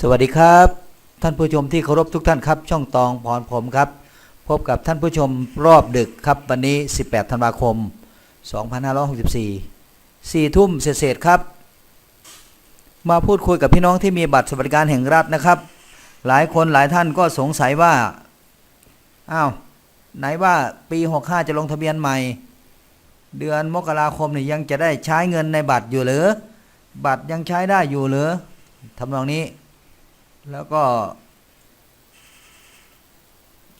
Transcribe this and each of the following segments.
สวัสดีครับ ท่านผู้ชมที่เคารพทุกท่านครับ ช่องตองพรผมครับ พบกับท่านผู้ชมรอบดึกครับวันนี้ 18 ธันวาคม 2564 4 ทุ่มเศษครับ มาพูดคุยกับพี่น้องที่มีบัตรสวัสดิการแห่งรัฐนะครับ หลายคนหลายท่านก็สงสัยว่าอ้าวไหนว่าปี 65 จะลงทะเบียนใหม่ เดือนมกราคมนี่ยังจะได้ใช้เงินในบัตรอยู่หรือ บัตรยังใช้ได้อยู่หรือทำนองนี้ แล้วก็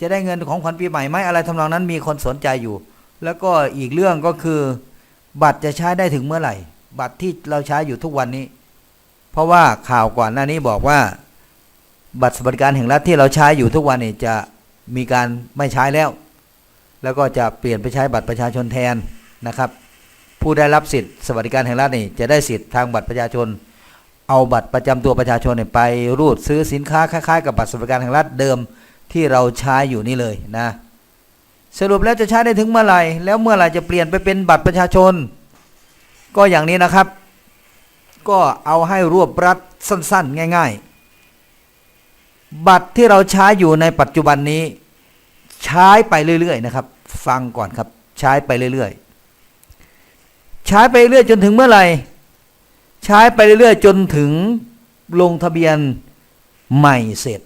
จะได้เงินของขวัญปีใหม่ไหมอะไรทำนองนั้นมีคนสนใจอยู่ แล้วก็อีกเรื่องก็คือ บัตรจะใช้ได้ถึงเมื่อไหร่ บัตรที่เราใช้อยู่ทุกวันนี้ เพราะว่าข่าวก่อนหน้านี้บอกว่า บัตรสวัสดิการแห่งรัฐที่เราใช้อยู่ทุกวันนี้จะมีการไม่ใช้แล้ว แล้วก็จะเปลี่ยนไปใช้บัตรประชาชนแทนนะครับ ผู้ได้รับสิทธิ์สวัสดิการแห่งรัฐนี่จะได้สิทธิ์ทางบัตรประชาชน เอาบัตรประจำตัวประชาชนเนี่ยไปรูดซื้อสินค้าคล้ายๆกับบัตรสวัสดิการแห่งรัฐเดิมที่เราใช้อยู่นี่เลยนะ สรุปแล้วจะใช้ได้ถึงเมื่อไหร่ แล้วเมื่อไหร่จะเปลี่ยนไปเป็นบัตรประชาชน ก็อย่างนี้นะครับ ก็เอาให้รวบรัดสั้นๆ ง่าย ๆ บัตรที่เราใช้อยู่ในปัจจุบันนี้ ใช้ไปเรื่อย ๆ นะครับ ฟังก่อนครับ ใช้ไปเรื่อย ๆ ใช้ไปเรื่อยจนถึงเมื่อไหร่ ใช้ไปเรื่อยๆจนถึงลงทะเบียนใหม่เสร็จ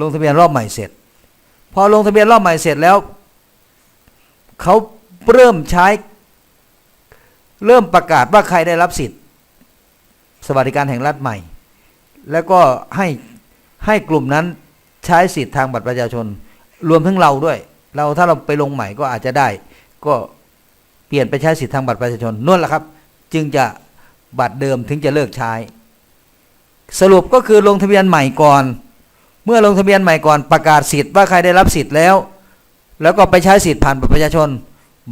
ลงทะเบียนรอบใหม่เสร็จ พอลงทะเบียนรอบใหม่เสร็จแล้วเขาเริ่มใช้ เริ่มประกาศว่าใครได้รับสิทธิ์ สวัสดิการแห่งรัฐใหม่ แล้วก็ให้ให้กลุ่มนั้นใช้สิทธิ์ทางบัตรประชาชน รวมทั้งเราด้วย เราถ้าเราไปลงใหม่ก็อาจจะได้ ก็เปลี่ยนไปใช้สิทธิ์ทางบัตรประชาชนนั่นแหละครับ จึงจะ บัตรเดิมถึงจะเลิกใช้ สรุปก็คือลงทะเบียนใหม่ก่อน เมื่อลงทะเบียนใหม่ก่อนประกาศสิทธิ์ว่าใครได้รับสิทธิ์แล้ว แล้วก็ไปใช้สิทธิ์ผ่านบัตรประชาชน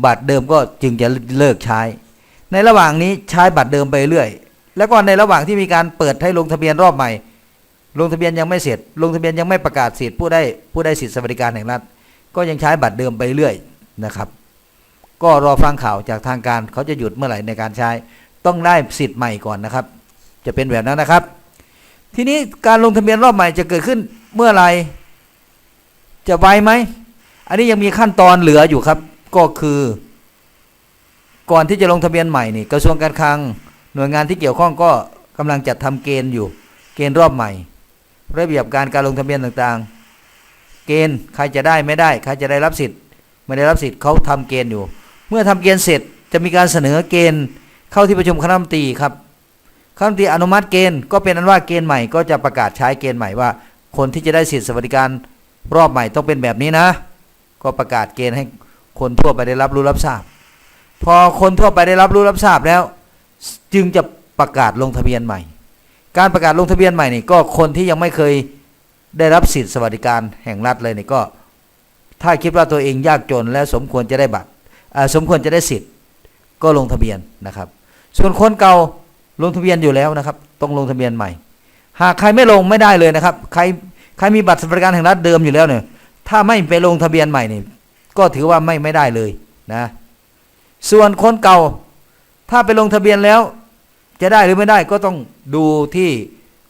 บัตรเดิมก็จึงจะเลิกใช้ ในระหว่างนี้ใช้บัตรเดิมไปเรื่อย แล้วก็ในระหว่างที่มีการเปิดให้ลงทะเบียนรอบใหม่ ลงทะเบียนยังไม่เสร็จ ลงทะเบียนยังไม่ประกาศสิทธิ์ผู้ได้ผู้ได้สิทธิสวัสดิการแห่งรัฐก็ยังใช้บัตรเดิมไปเรื่อยนะครับ ก็รอฟังข่าวจากทางการเขาจะหยุดเมื่อไหร่ในการใช้ ต้องได้สิทธิ์ใหม่ก่อนนะครับ จะเป็นแบบนั้นนะครับ ทีนี้การลงทะเบียนรอบใหม่จะเกิดขึ้นเมื่อไรจะไวไหม อันนี้ยังมีขั้นตอนเหลืออยู่ครับ ก็คือ ก่อนที่จะลงทะเบียนใหม่นี่กระทรวงการคลังหน่วยงานที่เกี่ยวข้องก็กำลังจัดทำเกณฑ์อยู่ เกณฑ์รอบใหม่ ระเบียบการการลงทะเบียนต่างๆ เกณฑ์ใครจะได้ไม่ได้ ใครจะได้รับสิทธิ์ ไม่ได้รับสิทธิ์เขาทำเกณฑ์อยู่ เมื่อทำเกณฑ์เสร็จจะมีการเสนอเกณฑ์ เข้าที่ประชุมคณะรัฐมนตรีครับคณะรัฐมนตรีอนุมัติเกณฑ์ก็เป็นอันว่าเกณฑ์ใหม่ก็จะประกาศใช้เกณฑ์ใหม่ว่า คนที่จะได้สิทธิสวัสดิการรอบใหม่ต้องเป็นแบบนี้นะ ก็ประกาศเกณฑ์ให้คนทั่วไปได้รับรู้รับทราบ พอคนทั่วไปได้รับรู้รับทราบแล้ว จึงจะประกาศลงทะเบียนใหม่ การประกาศลงทะเบียนใหม่นี่ก็คนที่ยังไม่เคยได้รับสิทธิสวัสดิการแห่งรัฐเลยนี่ก็ ถ้าคิดว่าตัวเองยากจนและสมควรจะได้บัตรสมควรจะได้สิทธิ์ก็ลงทะเบียนนะครับ ส่วนคนเก่าลงทะเบียนอยู่แล้วนะครับ ต้องลงทะเบียนใหม่ หากใครไม่ลงไม่ได้เลยนะครับ ใครใครมีบัตรสวัสดิการแห่งรัฐเดิมอยู่แล้วเนี่ย ถ้าไม่ไปลงทะเบียนใหม่นี่ก็ถือว่าไม่ไม่ได้เลยนะ ส่วนคนเก่าถ้าไปลงทะเบียนแล้ว จะได้หรือไม่ได้ก็ต้องดูที่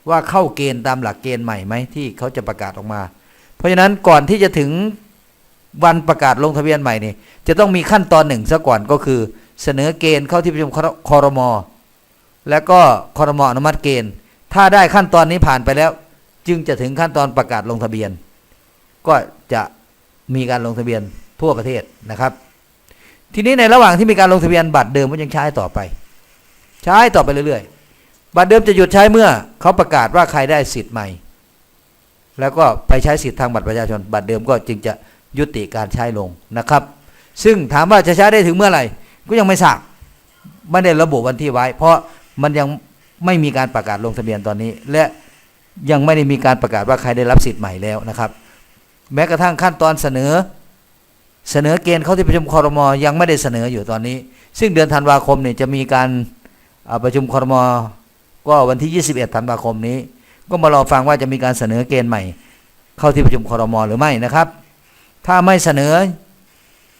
ว่าเข้าเกณฑ์ตามหลักเกณฑ์ใหม่ไหมที่เขาจะประกาศออกมา เพราะฉะนั้นก่อนที่จะถึงวันประกาศลงทะเบียนใหม่นี่จะต้องมีขั้นตอนหนึ่งซะก่อนก็คือ เสนอเกณฑ์เข้าที่ประชุมคอรมอแล้วก็คอรมออนุมัติเกณฑ์ ถ้าได้ขั้นตอนนี้ผ่านไปแล้ว จึงจะถึงขั้นตอนประกาศลงทะเบียน ก็จะมีการลงทะเบียนทั่วประเทศนะครับ ทีนี้ในระหว่างที่มีการลงทะเบียนบัตรเดิมก็ยังใช้ต่อไป ใช้ต่อไปเรื่อยๆ บัตรเดิมจะหยุดใช้เมื่อเขาประกาศว่าใครได้สิทธิ์ใหม่ แล้วก็ไปใช้สิทธิ์ทางบัตรประชาชน บัตรเดิมก็จึงจะยุติการใช้ลงนะครับ ซึ่งถามว่าจะใช้ได้ถึงเมื่อไหร่ ก็ยังไม่ทราบไม่ได้ระบุวันที่ไว้ เพราะมันยังไม่มีการประกาศลงทะเบียนตอนนี้ และยังไม่ได้มีการประกาศว่าใครได้รับสิทธิ์ใหม่แล้วนะครับ แม้กระทั่งขั้นตอนเสนอ เสนอเกณฑ์เข้าที่ประชุมคอรมอยังไม่ได้เสนออยู่ตอนนี้ ซึ่งเดือนธันวาคมเนี่ยจะมีการประชุมคอรมอก็วันที่ 21ธันวาคมนี้ ก็มารอฟังว่าจะมีการเสนอเกณฑ์ใหม่ เข้าที่ประชุมคอรมอหรือไม่นะครับ ถ้าไม่เสนอ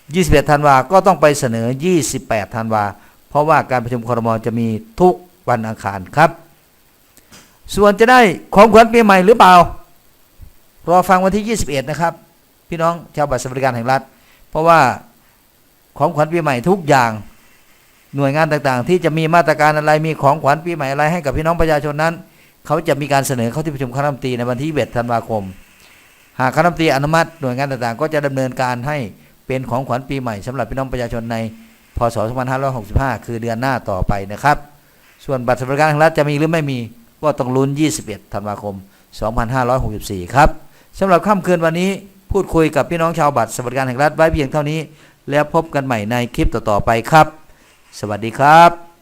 21ธันวาก็ต้องไปเสนอ 28ธันวาเพราะว่าการประชุมคอรมอจะมีทุกวันอังคารครับ ส่วนจะได้ของขวัญปีใหม่หรือเปล่ารอฟังวันที่ 21 นะครับ พี่น้องชาวบัตรสวัสดิการแห่งรัฐ เพราะว่าของขวัญปีใหม่ทุกอย่างหน่วยงานต่างๆ ที่จะมีมาตรการอะไรมีของขวัญปีใหม่อะไรให้กับพี่น้องประชาชนนั้น เขาจะมีการเสนอเข้าที่ประชุมคณะรัฐมนตรีในวันที่21ธันวาคม หากคณะรัฐมนตรีอนุมัติหน่วยงานต่างๆ ก็จะดำเนินการให้ เป็นของขวัญปีใหม่สำหรับพี่น้องประชาชนในพศ 2565 คือเดือนหน้าต่อไปนะครับ ส่วนบัตรสวัสดิการแห่งรัฐจะมีหรือไม่มีก็ต้องลุ้น 21 ธันวาคม 2564 ครับสำหรับค่ำคืนวันนี้พูดคุยกับพี่น้องชาวบัตรสวัสดิการแห่งรัฐไว้เพียงเท่านี้ แล้วพบกันใหม่ในคลิปต่อๆไปครับ สวัสดีครับ